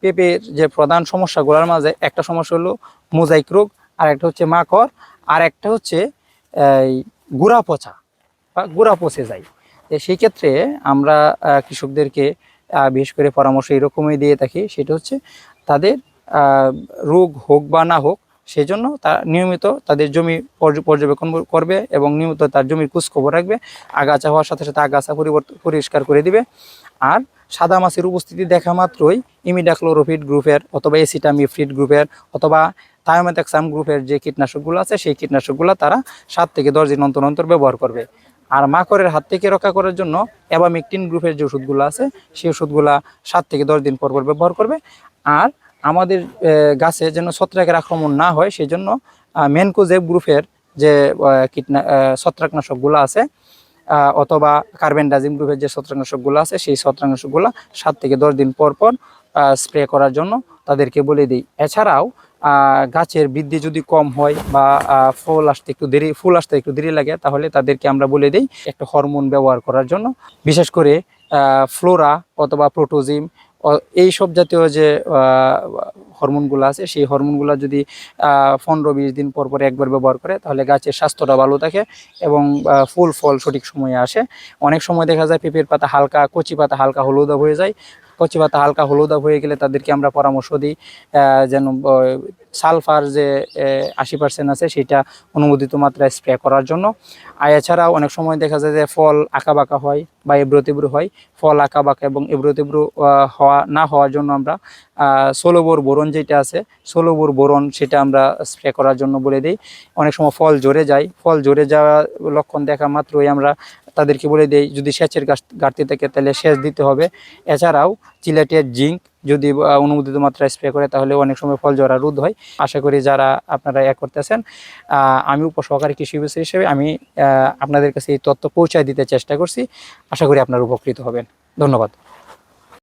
পেঁপের যে প্রধান সমস্যাগুলোর মাঝে একটা সমস্যা হলো মোজাইক রোগ আর একটা হচ্ছে মাকড় আর একটা হচ্ছে গুড়া পচা বা গুড়া পচে যায়। তো সেই ক্ষেত্রে আমরা কৃষকদেরকে বিশেষ করে পরামর্শ এরকমই দিয়ে থাকি, সেটা হচ্ছে তাদের রোগ হোক বা না হোক সেই জন্য তারা নিয়মিত তাদের জমি পর্য- পর্যবেক্ষণ করবে এবং নিয়মিত তার জমির খোঁজ রাখবে, আগাছা হওয়ার সাথে সাথে আগাছা পরিবর্তন পরিষ্কার করে দিবে। আর সাদা মাছের উপস্থিতি দেখা মাত্রই ইমিডাক্লোরোফিড গ্রুপের অথবা এসিটামিফ্রিড গ্রুপের অথবা থায়োমেথাক্সাম গ্রুপের যে কীটনাশকগুলো আছে, সেই কীটনাশকগুলো তারা সাত থেকে দশ দিন অন্তর অন্তর ব্যবহার করবে। আর মাকড়ের হাত থেকে রক্ষা করার জন্য অ্যাবামিকটিন গ্রুপের যে ওষুধগুলো আছে, সেই ওষুধগুলা সাত থেকে দশ দিন পর পর ব্যবহার করবে। আর আমাদের গাছে যেন ছত্রাকের আক্রমণ না হয় সেই জন্য মেনকোজেব গ্রুপের যে কীটনা ছত্রাকনাশকগুলো আছে অথবা কার্বেন্ডাজিম গ্রুপের যে ছত্রাংশকগুলো আছে, সেই ছত্রাকনাশকগুলো সাত থেকে দশ দিন পর পর স্প্রে করার জন্য তাদেরকে বলে দিই। এছাড়াও গাছের বৃদ্ধি যদি কম হয় বা ফুল আসতে একটু দেরি, ফুল আসতে একটু দেরি লাগে, তাহলে তাদেরকে আমরা বলে দিই একটা হরমোন ব্যবহার করার জন্য। বিশেষ করে ফ্লোরা অথবা প্রোটোজিম এই সব জাতীয় যে হরমোনগুলো আছে, সেই হরমোনগুলো যদি পনেরো বিশ দিন পর পর একবার ব্যবহার করে, তাহলে গাছের স্বাস্থ্যটা ভালো থাকে এবং ফুল ফল সঠিক সময়ে আসে। অনেক সময় দেখা যায় পেঁপের পাতা হালকা, কচি পাতা হালকা হলুদা হয়ে যায় কচি পাতা হালকা হলুদা হয়ে গেলে তাদেরকে আমরা পরামর্শ দিই যেন সালফার যে আশি পার্সেন্ট আছে সেটা অনুমোদিত মাত্রায় স্প্রে করার জন্য। আর এছাড়াও অনেক সময় দেখা যায় যে ফল আঁকা বাঁকা হয় বা এবড়ো তেবড়ো হয়, ফল আঁকা বাঁকা এবং তেবড়ো হওয়া, না হওয়ার জন্য আমরা ষোলোবোর বোরন যেটা আছে, ষোলোবোর বোরন সেটা আমরা স্প্রে করার জন্য বলে দিই। অনেক সময় ফল ঝরে যায়, ফল জোরে যাওয়া লক্ষণ দেখা মাত্রই আমরা তাদেরকে বলে দেই, যদি সেচের ঘাটতি থাকে তাহলে সেচ দিতে হবে। এছাড়াও চিলেটের জিঙ্ক যদি অনুমোদিত মাত্রায় স্প্রে করে তাহলে অনেক সময় ফল জরা রোধ হয়। আশা করি যারা আপনারা এ করতেছেন আমি উপসহকারী কৃষি বিষয় হিসেবে আমি আপনাদের কাছে এই তথ্য পৌঁছায় দিতে চেষ্টা করছি। আশা করি আপনারা উপকৃত হবেন। ধন্যবাদ।